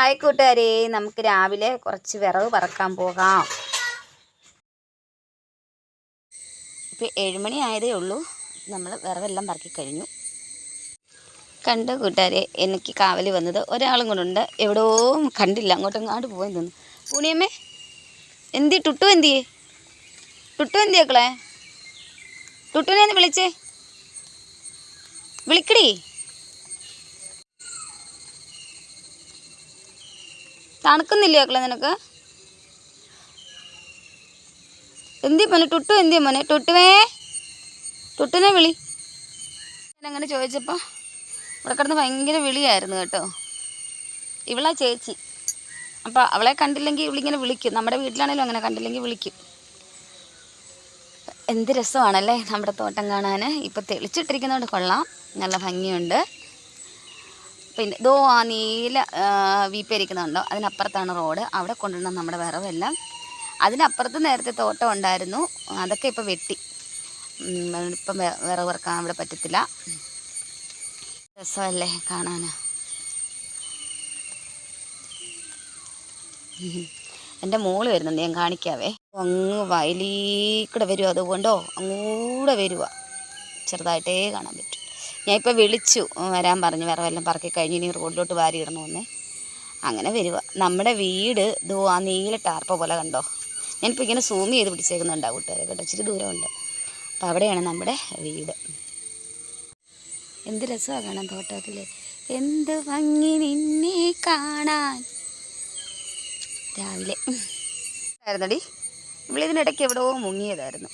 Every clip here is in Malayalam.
ഹായ് കൂട്ടുകാരെ നമുക്ക് രാവിലെ കുറച്ച് വിറവ് പറക്കാൻ പോകാം. ഇപ്പം ഏഴുമണി ആയതേ ഉള്ളൂ. നമ്മൾ വിറവെല്ലാം പറക്കി കഴിഞ്ഞു. കണ്ടു കൂട്ടുകാരെ എനിക്ക് കാവലി വന്നത് ഒരാളും കൊണ്ടുണ്ട് എവിടെയോ കണ്ടില്ല അങ്ങോട്ടും അങ്ങാട് പോകാൻ നിന്നു. പൂണിയമ്മേ എന്തി ടുട്ടു എന്തിയേ? ടുട്ടു എന്തിയേക്കളെ ടുട്ടുവിനെ ഒന്ന് വിളിച്ചേ. വിളിക്കടി. തണുക്കുന്നില്ലേ മക്കളെ നിനക്ക്? എന്തി മോനെ ടുട്ടു എന്തി മോനെ? ടുട്ടുവേ ടുട്ടിനെ വിളി. അങ്ങനെ ചോദിച്ചപ്പോൾ ഇവിടെ കിടന്ന് ഭയങ്കര വിളിയായിരുന്നു കേട്ടോ. ഇവളാ ചേച്ചി. അപ്പോൾ അവളെ കണ്ടില്ലെങ്കിൽ ഇവളിങ്ങനെ വിളിക്കും. നമ്മുടെ വീട്ടിലാണെങ്കിലും അങ്ങനെ കണ്ടില്ലെങ്കിൽ വിളിക്കും. എന്ത് രസമാണല്ലേ നമ്മുടെ തോട്ടം കാണാൻ. ഇപ്പോൾ തെളിച്ചിട്ടിരിക്കുന്നതുകൊണ്ട് കൊള്ളാം. നല്ല ഭംഗിയുണ്ട്. പിന്നെ ഇതോ ആ നീല വീപ്പരിക്കുന്നുണ്ടോ അതിനപ്പുറത്താണ് റോഡ്. അവിടെ കൊണ്ടുവന്ന നമ്മുടെ വിറവെല്ലാം. അതിനപ്പുറത്ത് നേരത്തെ തോട്ടം ഉണ്ടായിരുന്നു. അതൊക്കെ ഇപ്പോൾ വെട്ടി. ഇപ്പം വിറവ് ഇറക്കാൻ ഇവിടെ പറ്റത്തില്ല. രസമല്ലേ കാണാൻ എന്റെ മോൾ വരുന്നുണ്ട് ഞാൻ കാണിക്കാവേ. അങ്ങ് വയലീ കൂടെ വരുമോ അതുകൊണ്ടോ അങ്ങൂടെ വരുക ചെറുതായിട്ടേ കാണാൻ പറ്റും. ഞാൻ ഇപ്പോൾ വിളിച്ചു വരാൻ പറഞ്ഞു. വേറെ വല്ലതും പറക്കി കഴിഞ്ഞ് ഇനി റോഡിലോട്ട് വാരി ഇടണമെന്നേ അങ്ങനെ വരിക നമ്മുടെ വീട് ദോ ആ നീല ടാർപ്പ പോലെ കണ്ടോ? ഞാനിപ്പോൾ ഇങ്ങനെ സൂം ചെയ്ത് പിടിച്ചേക്കുന്നുണ്ടാവും കൂട്ടുകാരെ കേട്ടോ. ഇച്ചിരി ദൂരമുണ്ട്. അപ്പോൾ അവിടെയാണ് നമ്മുടെ വീട്. എന്ത് രസമാണ് കാണാൻ തോട്ടത്തിൽ എന്ത് ഭംഗി നിന്നെ കാണാൻ. രാവിലെ. ആയിരുന്നടി. ഇവളിതിനിടയ്ക്ക് എവിടെയോ മുങ്ങിയതായിരുന്നു.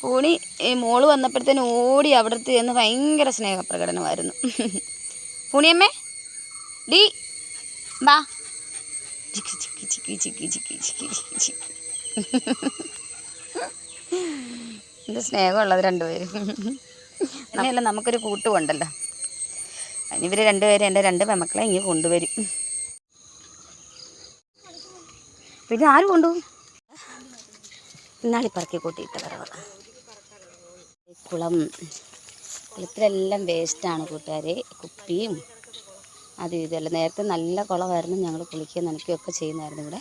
പൂണി മോൾ വന്നപ്പോഴത്തേന് ഓടി അവിടുത്തെ എന്ന് ഭയങ്കര സ്നേഹപ്രകടനമായിരുന്നു. പൂണിയമ്മേ ഡി ബാ ചിക്കി ചിക്കി ചിക്കി ചിക്കി ചിക്കി ചിക്കി ചിക്കി ചിക്കി. എന്ത് സ്നേഹമുള്ളത് രണ്ടുപേരും. അങ്ങനെയല്ല നമുക്കൊരു കൂട്ടുമുണ്ടല്ലോ. ഇവർ രണ്ടുപേരും എന്റെ രണ്ട് പെമക്കളെ ഇങ്ങനെ കൊണ്ടുവരും. പിന്നെ ആര് കൊണ്ടുപോകും ഇന്നാളിപ്പറക്കി കൂട്ടിയിട്ട് വരവ് കുളം. കുളത്തിലെല്ലാം വേസ്റ്റാണ് കൂട്ടുകാരെ. കുപ്പിയും അതും ഇതെല്ലാം നേരത്തെ നല്ല കുളമായിരുന്നു. ഞങ്ങൾ കുളിക്കുകയും നനയ്ക്കുകയും ഒക്കെ ചെയ്യുന്നതായിരുന്നു ഇവിടെ.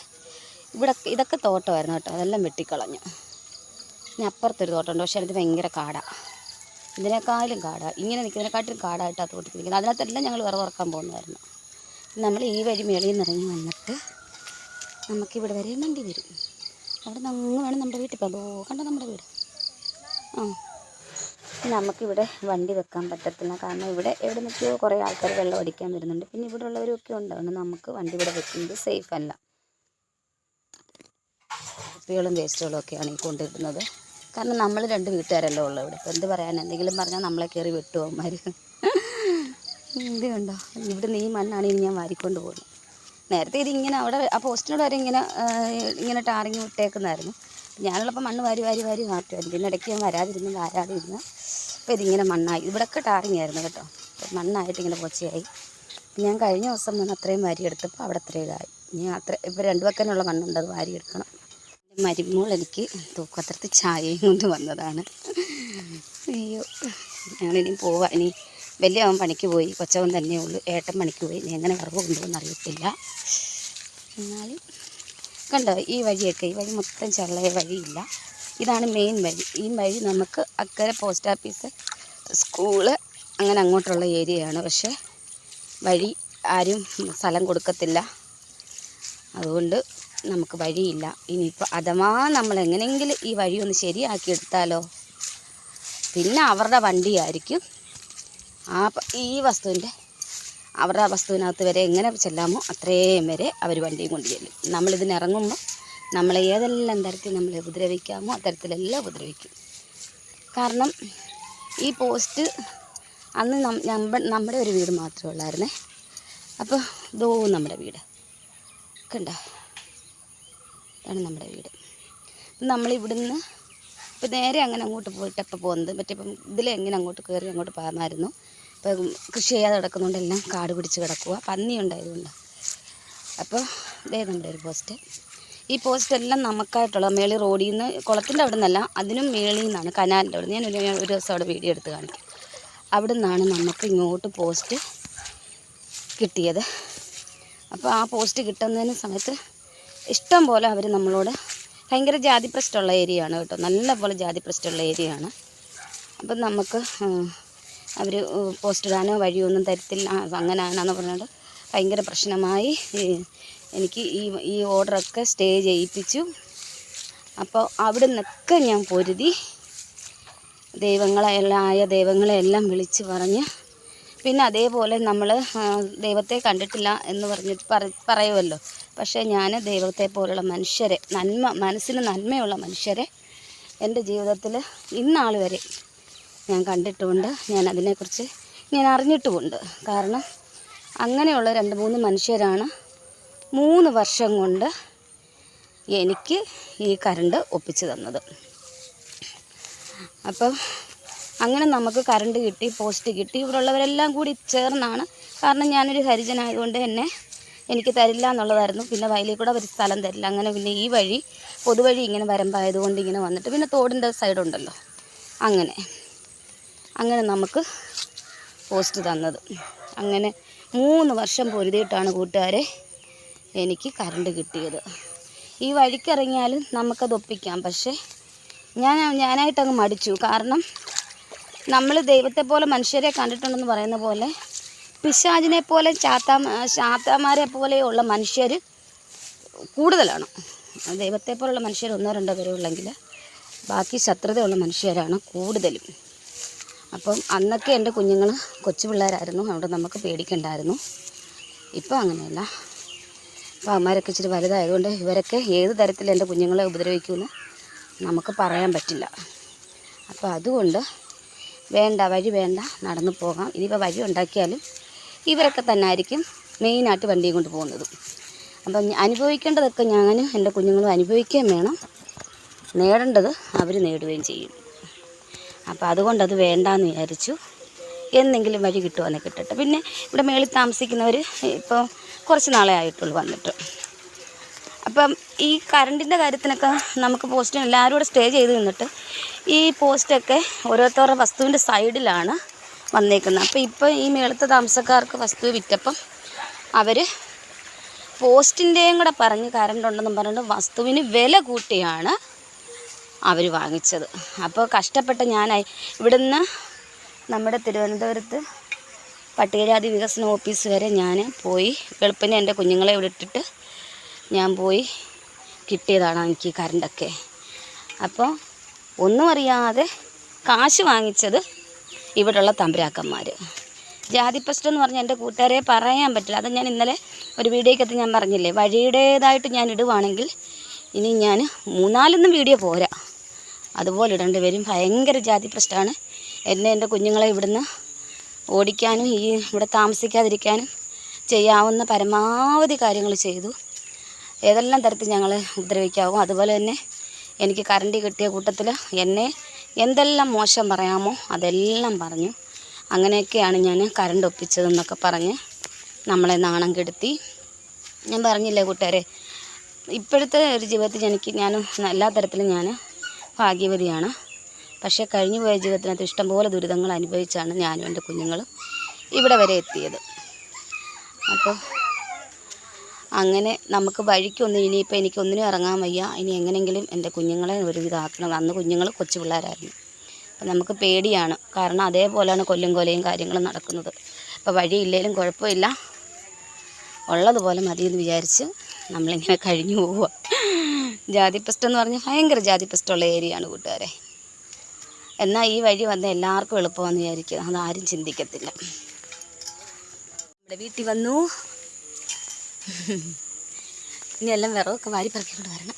ഇവിടെ ഇതൊക്കെ തോട്ടമായിരുന്നു കേട്ടോ. അതെല്ലാം വെട്ടിക്കളഞ്ഞു. ഇനി അപ്പുറത്തൊരു തോട്ടമുണ്ട്. പക്ഷേ അത് ഭയങ്കര കാടാണ് ഇതിനേക്കാളും കാടാ. ഇങ്ങനെ നിൽക്കുന്നതിനെക്കാട്ടിലും കാടായിട്ടാണ് തോട്ടത്തിൽ നിൽക്കുന്നത്. അതിനകത്തെല്ലാം ഞങ്ങൾ വിറവിറക്കാൻ പോകുന്നതായിരുന്നു. നമ്മൾ ഈ വഴി മേളിൽ നിന്ന് ഇറങ്ങി വന്നിട്ട് നമുക്കിവിടെ വരെ വണ്ടി വരും. അവിടെ നിന്ന് അങ്ങ് വേണം നമ്മുടെ വീട്ടിൽ പോകാം കണ്ടോ നമ്മുടെ വീട്? ആ. നമുക്കിവിടെ വണ്ടി വെക്കാൻ പറ്റത്തില്ല. കാരണം ഇവിടെ എവിടെ നിൽക്കുകയോ കുറേ ആൾക്കാർ വെള്ളം അടിക്കാൻ വരുന്നുണ്ട്. പിന്നെ ഇവിടെ ഉള്ളവരൊക്കെ ഉണ്ട് അതുകൊണ്ട് നമുക്ക് വണ്ടി ഇവിടെ വെക്കുന്നത് സേഫ് അല്ല. കുപ്പികളും വേസ്റ്റുകളും ഒക്കെയാണ് ഈ കൊണ്ടിരുന്നത് കാരണം നമ്മൾ രണ്ട് വീട്ടുകാരല്ലേ ഉള്ളൂ ഇവിടെ. എന്ത് പറയാൻ എന്തെങ്കിലും പറഞ്ഞാൽ നമ്മളെ കയറി വെട്ടുവന്മാർ ഇത് കണ്ടോ? ഇവിടെ നീ മണ്ണാണ് ഇനി ഞാൻ വാരിക്കൊണ്ട് പോകുന്നത് നേരത്തെ ഇതിങ്ങനെ അവിടെ ആ പോസ്റ്റിനോട് വരെ ഇങ്ങനെ ഇങ്ങനെ ടാറിങ് വിട്ടേക്കുന്നതായിരുന്നു. ഞാനുള്ളപ്പോൾ മണ്ണ് വാരി വാരി വാരി മാറ്റുമായിരുന്നു പിന്നെ ഇടയ്ക്ക് ഞാൻ വരാതിരുന്ന് വാരാതെ അപ്പോൾ ഇതിങ്ങനെ മണ്ണായി. ഇവിടെയൊക്കെ ടാറിങ് ആയിരുന്നു കേട്ടോ. മണ്ണായിട്ട് ഇങ്ങനെ പൊച്ചയായി. ഞാൻ കഴിഞ്ഞ ദിവസം വന്ന് അത്രയും വാരിയെടുത്തപ്പോൾ അവിടെ അത്രയും ഇതായി. ഇനി അത്ര ഇപ്പോൾ രണ്ട് വെക്കാനുള്ള മണ്ണുണ്ട് അത് വാരിയെടുക്കണം. എടുക്കണം മരുമോൾ എനിക്ക് തൂക്കത്തരത്ത് ചായയും കൊണ്ട് വന്നതാണ്. അയ്യോ ഞങ്ങളിനി പോവാ. ഇനി വലിയ അവൻ പണിക്ക് പോയി. കൊച്ചവൻ തന്നെ ഉള്ളൂ. ഏട്ടൻ പണിക്ക് പോയി. ഇനി എങ്ങനെ വറവ് കൊണ്ടുപോകുന്ന അറിയത്തില്ല. എന്നാലും കണ്ടോ? ഈ വഴിയൊക്കെ ഈ വഴി മൊത്തം ചള്ളയ വഴിയില്ല. ഇതാണ് മെയിൻ വഴി. ഈ വഴി നമുക്ക് അക്കരെ പോസ്റ്റ് ഓഫീസ് സ്കൂൾ അങ്ങനെ അങ്ങോട്ടുള്ള ഏരിയയാണ് പക്ഷേ വഴി ആരും സ്ഥലം കൊടുക്കത്തില്ല. അതുകൊണ്ട് നമുക്ക് വഴിയില്ല. ഇനിയിപ്പോൾ അഥവാ നമ്മൾ എങ്ങനെയെങ്കിലും ഈ വഴി ഒന്ന് ശരിയാക്കി എടുത്താലോ? പിന്നെ അവരുടെ വണ്ടിയായിരിക്കും ആ ഈ വസ്തുവിന്റെ അവരുടെ വസ്തുവിനകത്ത് വരെ എങ്ങനെ ചെല്ലാമോ അത്രയും വരെ അവർ വണ്ടിയും കൊണ്ട് ചെല്ലും. നമ്മളിതിന് ഇറങ്ങുമ്പോൾ നമ്മളെ ഏതെല്ലാം തരത്തിൽ നമ്മളെ ഉപദ്രവിക്കാമോ അത്തരത്തിലെല്ലാം ഉപദ്രവിക്കും. കാരണം ഈ പോസ്റ്റ് അന്ന് നമ്മ- നമ്മുടെ ഒരു വീട് മാത്രമേ ഉള്ളായിരുന്നേ. അപ്പോൾ ഇതോ നമ്മുടെ വീട്. കണ്ട? ഇതാണ് നമ്മുടെ വീട്. നമ്മളിവിടുന്ന് ഇപ്പം നേരെ അങ്ങനെ അങ്ങോട്ട് പോയിട്ട് എപ്പോൾ പോകുന്നത്? മറ്റേ ഇപ്പം ഇതിലെങ്ങനെ അങ്ങോട്ട് കയറി അങ്ങോട്ട് പോകാമായിരുന്നു ഇപ്പം കൃഷി ചെയ്യാതെ കിടക്കുന്നതുകൊണ്ട് എല്ലാം കാട് പിടിച്ച് കിടക്കുക പന്നി ഉണ്ടായതുകൊണ്ട്. അപ്പോൾ ഇതേ നമ്മുടെ ഒരു പോസ്റ്റ് ഈ പോസ്റ്റ് എല്ലാം നമുക്കായിട്ടുള്ള മേളി റോഡിൽ നിന്ന് കുളത്തിന്റെ അവിടെ നിന്നല്ല അതിനും മേളിൽ നിന്നാണ് കനാലിന്റെ അവിടെ ഞാൻ ഒരു ദിവസം അവിടെ വീഡിയോ എടുത്ത് കാണിക്കും. അവിടെ നിന്നാണ് നമുക്ക് ഇങ്ങോട്ട് പോസ്റ്റ് കിട്ടിയത്. അപ്പോൾ ആ പോസ്റ്റ് കിട്ടുന്നതിന് സമയത്ത് ഇഷ്ടം പോലെ അവർ നമ്മളോട് ഭയങ്കര ജാതി പ്രശ്നമുള്ള ഏരിയ ആണ് കേട്ടോ. നല്ല പോലെ ജാതി പ്രശ്നമുള്ള ഏരിയ ആണ്. അപ്പം നമുക്ക് അവർ പോസ്റ്റ് ഇടാനോ വഴിയൊന്നും തരത്തില്ല. അങ്ങനെയാണെന്ന് പറഞ്ഞുകൊണ്ട് ഭയങ്കര പ്രശ്നമായി. എനിക്ക് ഈ ഈ ഓർഡറൊക്കെ സ്റ്റേ ചെയ്യിപ്പിച്ചു. അപ്പോൾ അവിടെ നിന്നൊക്കെ ഞാൻ പൊരുതി. ദൈവങ്ങളെല്ലാം ആയ ദൈവങ്ങളെല്ലാം വിളിച്ച് പറഞ്ഞ് പിന്നെ അതേപോലെ നമ്മൾ ദൈവത്തെ കണ്ടിട്ടില്ല എന്ന് പറഞ്ഞിട്ട് പറ പറയുമല്ലോ പക്ഷേ ഞാൻ ദൈവത്തെ പോലുള്ള മനുഷ്യരെ നന്മ മനസ്സിന് നന്മയുള്ള മനുഷ്യരെ എന്റെ ജീവിതത്തിൽ ഇന്നാൾ വരെ ഞാൻ കണ്ടിട്ടുമുണ്ട്. ഞാൻ അതിനെക്കുറിച്ച് ഞാൻ അറിഞ്ഞിട്ടുമുണ്ട്. കാരണം അങ്ങനെയുള്ള രണ്ട് മൂന്ന് മനുഷ്യരാണ് മൂന്ന് വർഷം കൊണ്ട് എനിക്ക് ഈ കറണ്ട് ഒപ്പിച്ച് തന്നത്. അപ്പം അങ്ങനെ നമുക്ക് കറണ്ട് കിട്ടി പോസ്റ്റ് കിട്ടി. ഇവിടെ ഉള്ളവരെല്ലാം കൂടി ചേർന്നാണ്. കാരണം ഞാനൊരു ഹരിജനായതുകൊണ്ട് തന്നെ എനിക്ക് തരില്ല എന്നുള്ളതായിരുന്നു. പിന്നെ വയലിൽ കൂടെ ഒരു സ്ഥലം തരില്ല. അങ്ങനെ പിന്നെ ഈ വഴി പൊതുവഴി ഇങ്ങനെ വരമ്പായതുകൊണ്ട് ഇങ്ങനെ വന്നിട്ട് പിന്നെ തോടിന്റെ സൈഡുണ്ടല്ലോ. അങ്ങനെ. അങ്ങനെ നമുക്ക് പോസ്റ്റ് തന്നത്. അങ്ങനെ മൂന്ന് വർഷം പൊരുതിയിട്ടാണ് കൂട്ടുകാരെ എനിക്ക് കറണ്ട് കിട്ടിയത്. ഈ വഴിക്കിറങ്ങിയാലും നമുക്കത് ഒപ്പിക്കാം. പക്ഷേ ഞാൻ ഞാനായിട്ടങ്ങ് മടിച്ചു. കാരണം നമ്മൾ ദൈവത്തെ പോലെ മനുഷ്യരെ കണ്ടിട്ടുണ്ടെന്ന് പറയുന്ന പോലെ പിശാചിനെ പോലെ ചാത്താ ചാത്താമാരെ പോലെയുള്ള മനുഷ്യർ കൂടുതലാണ്. ദൈവത്തെ പോലുള്ള മനുഷ്യർ ഒന്നോ രണ്ടോ പേരുള്ളെങ്കിൽ ബാക്കി ശത്രുതയുള്ള മനുഷ്യരാണ് കൂടുതലും. അപ്പം അന്നൊക്കെ എന്റെ കുഞ്ഞുങ്ങൾ കൊച്ചു പിള്ളേരായിരുന്നു. അവിടെ നമുക്ക് പേടിക്കണ്ടായിരുന്നു. ഇപ്പം അങ്ങനെയല്ല. അപ്പോൾ അമ്മമാരൊക്കെ ഇച്ചിരി വലുതായതുകൊണ്ട് ഇവരൊക്കെ ഏത് തരത്തിൽ എന്റെ കുഞ്ഞുങ്ങളെ ഉപദ്രവിക്കുമെന്ന് നമുക്ക് പറയാൻ പറ്റില്ല. അപ്പോൾ അതുകൊണ്ട് വേണ്ട വഴി വേണ്ട നടന്നു പോകാം. ഇനിയിപ്പോൾ വഴി ഉണ്ടാക്കിയാലും ഇവരൊക്കെ തന്നെ ആയിരിക്കും മെയിനായിട്ട് വണ്ടിയും കൊണ്ട് പോകുന്നത്. അപ്പം അനുഭവിക്കേണ്ടതൊക്കെ ഞാനും എന്റെ കുഞ്ഞുങ്ങളും അനുഭവിക്കുകയും വേണം. നേടേണ്ടത് അവർ നേടുകയും ചെയ്യും. അപ്പോൾ അതുകൊണ്ട് അത് വേണ്ടാന്ന് വിചാരിച്ചു. എന്നെങ്കിലും വഴി കിട്ടുമെന്ന് കിട്ടട്ടെ. പിന്നെ ഇവിടെ മേളിൽ താമസിക്കുന്നവർ ഇപ്പോൾ കുറച്ച് നാളെ ആയിട്ടുള്ളൂ വന്നിട്ട്. അപ്പം ഈ കറണ്ടിന്റെ കാര്യത്തിനൊക്കെ നമുക്ക് പോസ്റ്റിന് എല്ലാവരും കൂടെ സ്റ്റേ ചെയ്ത് നിന്നിട്ട് ഈ പോസ്റ്റൊക്കെ ഓരോരുത്തരുടെ വസ്തുവിന്റെ സൈഡിലാണ് വന്നേക്കുന്നത്. അപ്പോൾ ഇപ്പോൾ ഈ മേളത്തെ താമസക്കാർക്ക് വസ്തു വിറ്റപ്പം അവർ പോസ്റ്റിന്റെയും കൂടെ പറഞ്ഞ് കറണ്ട് ഉണ്ടെന്നും പറഞ്ഞിട്ട് വസ്തുവിന് വില കൂട്ടിയാണ് അവർ വാങ്ങിച്ചത്. അപ്പോൾ കഷ്ടപ്പെട്ട് ഞാൻ ഇവിടുന്ന് നമ്മുടെ തിരുവനന്തപുരത്ത് പട്ടികജാതി വികസന ഓഫീസ് വരെ ഞാൻ പോയി. വെളുപ്പിനെ എന്റെ കുഞ്ഞുങ്ങളെ ഇവിടെ ഇട്ടിട്ട് ഞാൻ പോയി കിട്ടിയതാണ് എനിക്ക് ഈ കറണ്ടൊക്കെ അപ്പോൾ ഒന്നും അറിയാതെ കാശ് വാങ്ങിച്ചത് ഇവിടെയുള്ള തമ്പുരാക്കന്മാർ ജാതി പ്രശ്നം എന്ന് പറഞ്ഞാൽ എന്റെ കൂട്ടുകാരെ പറയാൻ പറ്റില്ല. അത് ഞാൻ ഇന്നലെ ഒരു വീഡിയോക്കകത്ത് ഞാൻ പറഞ്ഞില്ലേ വഴിയുടേതായിട്ട് ഞാൻ ഇടുവാണെങ്കിൽ ഇനി ഞാൻ മൂന്നാലൊന്നും വീഡിയോ പോരാ. അതുപോലെ ഇടേണ്ടി വരും ഭയങ്കര ജാതി പ്രശ്നമാണ് എന്നെ എന്റെ കുഞ്ഞുങ്ങളെ ഇവിടുന്ന് ഓടിക്കാനും ഈ ഇവിടെ താമസിക്കാതിരിക്കാനും ചെയ്യാവുന്ന പരമാവധി കാര്യങ്ങൾ ചെയ്തു. ഏതെല്ലാം തരത്തിൽ ഞങ്ങൾ ഉപദ്രവിക്കാവോ അതുപോലെ തന്നെ എനിക്ക് കറണ്ട് കിട്ടിയ കൂട്ടത്തിൽ എന്നെ എന്തെല്ലാം മോശം പറയാമോ അതെല്ലാം പറഞ്ഞു. അങ്ങനെയൊക്കെയാണ് ഞാൻ കറണ്ട് ഒപ്പിച്ചതെന്നൊക്കെ പറഞ്ഞ് നമ്മളെ നാണം കെടുത്തി. ഞാൻ പറഞ്ഞില്ലേ കൂട്ടുകാരെ ഇപ്പോഴത്തെ ഒരു ജീവിതത്തിൽ എനിക്ക് ഞാൻ എല്ലാ തരത്തിലും ഞാൻ ഭാഗ്യവതിയാണ്. പക്ഷേ കഴിഞ്ഞു പോയ ജീവിതത്തിനകത്ത് ഇഷ്ടംപോലെ ദുരിതങ്ങൾ അനുഭവിച്ചാണ് ഞാനും എന്റെ കുഞ്ഞുങ്ങളും ഇവിടെ വരെ എത്തിയത്. അപ്പോൾ അങ്ങനെ നമുക്ക് വഴിക്കൊന്നും ഇനിയിപ്പോൾ എനിക്കൊന്നിനും ഇറങ്ങാൻ വയ്യ. ഇനി എങ്ങനെയെങ്കിലും എന്റെ കുഞ്ഞുങ്ങളെ ഒരു അന്ന് കുഞ്ഞുങ്ങൾ കൊച്ചു പിള്ളേരായിരുന്നു. അപ്പം നമുക്ക് പേടിയാണ്. കാരണം അതേപോലെയാണ് കൊല്ലും കൊലയും കാര്യങ്ങളും നടക്കുന്നത്. അപ്പോൾ വഴിയില്ലേലും കുഴപ്പമില്ല. ഉള്ളതുപോലെ മതിയെന്ന് വിചാരിച്ച് നമ്മളിങ്ങനെ കഴിഞ്ഞു പോവുക. ജാതി പെസ്റ്റ് എന്ന് പറഞ്ഞാൽ ഭയങ്കര ജാതി പെസ്റ്റുള്ള ഏരിയയാണ് കൂട്ടുകാരെ. എന്നാൽ ഈ വഴി വന്ന എല്ലാവർക്കും എളുപ്പമെന്ന് വിചാരിക്കുക അതാരും ചിന്തിക്കത്തില്ല. നമ്മുടെ വീട്ടിൽ വന്നു. ഇനി എല്ലാം വിറകൊക്കെ വാരി പറക്കിക്കൊണ്ട് വരണം.